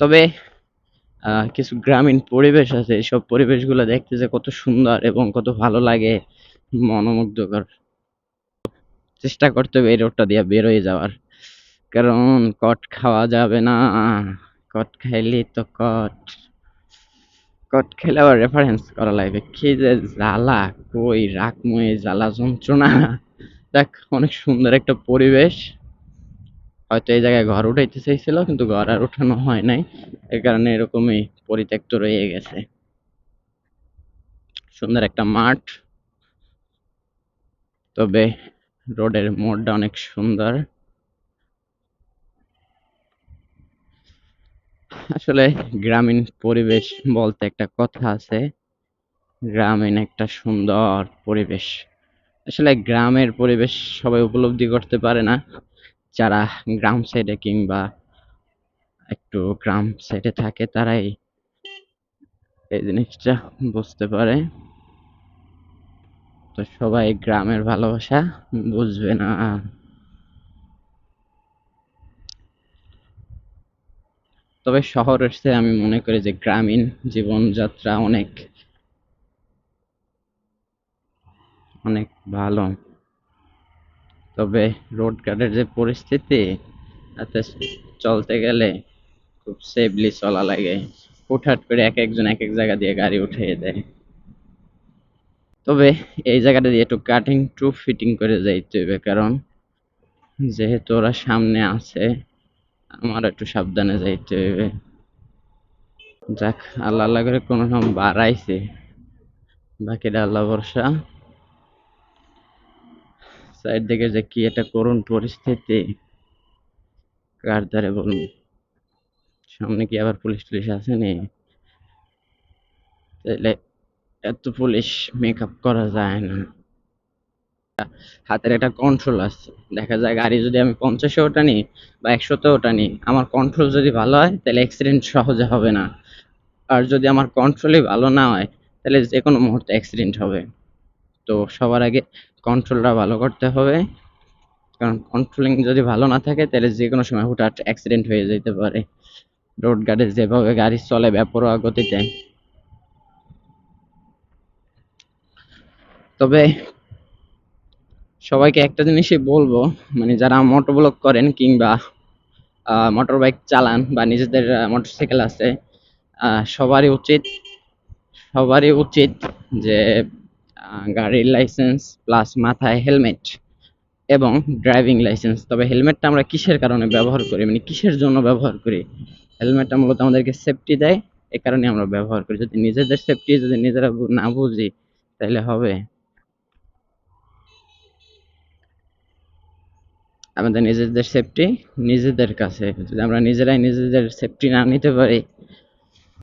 তবে কিছু গ্রামীণ পরিবেশ আছে। সব পরিবেশগুলো দেখতে যে কত সুন্দর এবং কত ভালো লাগে, মনোমুগ্ধকর। চেষ্টা করতে হবে এই রোডটা দিয়ে বের হয়ে যাওয়ার। কারণ কট খাওয়া যাবে না। কট খাইলে তো কট। কট খেলে আবার রেফারেন্স করা লাগবে। কি যে জ্বালা, কই রাখমু এই জ্বালা যন্ত্রণা। দেখ, অনেক সুন্দর একটা পরিবেশ। হয়তো এই জায়গায় ঘর উঠাইতে চাইছিল, কিন্তু ঘর আর উঠানো হয় নাই। এই কারণে এরকমই পরিত্যক্ত রয়ে গেছে। সুন্দর একটা মাঠ। তবে রোডের মোড়টা অনেক সুন্দর। আসলে গ্রামীণ পরিবেশ বলতে একটা কথা আছে, গ্রামীণ একটা সুন্দর পরিবেশ। আসলে গ্রামের পরিবেশ সবাই উপলব্ধি করতে পারে না। যারা গ্রাম সাইডে কিংবা একটু গ্রাম সাইডে থাকে, তারাই এই জিনিসটা বুঝতে পারে। তো সবাই গ্রামের ভালোবাসা বুঝবে না। তবে শহরের চেয়ে আমি মনে করি যে গ্রামীণ জীবনযাত্রা অনেক অনেক ভালো। তবে রোড ঘাটের যে পরিস্থিতি, তাতে চলতে গেলে খুব সেফলি চলা লাগে। হুটহাট করে এক একজন এক এক জায়গা দিয়ে গাড়ি উঠিয়ে দেয়। তবে এই জায়গাটা দিয়ে একটু কাটিং টু ফিটিং করে যাইতে হবে, কারণ যেহেতু ওরা সামনে আছে, আমার একটু সাবধানে যাইতে হবে। যাক, আল্লাহ আল্লাহ করে কোনো সময় বাড়াইছে। বাকিটা আল্লাহ ভরসা। সাইড দিকে যে কি একটা করুণ পরিস্থিতি। কার ধারে বলুন সামনে কি আবার পুলিশ টুলিশ আসেনি? তাইলে এত পুলিশ মেকআপ করা যায় না। হাতের একটা কন্ট্রোল আছে। দেখা যায় গাড়ি যদি আমি পঞ্চাশে ওঠানি বা একশোতে ওঠানি, আমার কন্ট্রোল যদি ভালো হয় তাহলে অ্যাক্সিডেন্ট সহজে হবে না। আর যদি আমার কন্ট্রোলই ভালো না হয় তাহলে যে কোনো মুহূর্তে অ্যাক্সিডেন্ট হবে। তো সবার আগে কন্ট্রোলটা ভালো করতে হবে। কারণ কন্ট্রোলিং যদি ভালো না থাকে, তাহলে যে কোনো সময় হুটহাট অ্যাক্সিডেন্ট হয়ে যেতে পারে। রোড গার্ডে যেভাবে গাড়ি চলে বেপরোয়া গতিতে। তবে সবাইকে একটা জিনিসই বলব মানে যারা মোটর ব্লগ করেন কিংবা মোটর বাইক চালান বা নিজেদের মোটরসাইকেল আছে সবারই উচিত সবারই উচিত যে গাড়ির লাইসেন্স প্লাস মাথায় হেলমেট এবং ড্রাইভিং লাইসেন্স তবে হেলমেটটা আমরা কিসের কারণে ব্যবহার করি? মানে কিসের জন্য ব্যবহার করি? হেলমেটটা মূলত আমাদেরকে সেফটি দেয়, এ কারণে আমরা ব্যবহার করি। যদি নিজেদের সেফটি যদি নিজেরা না বুঝি, তাহলে হবে। আমাদের নিজেদের সেফটি নিজেদের কাছে। যদি আমরা নিজেরাই নিজেদের সেফটি না নিতে পারি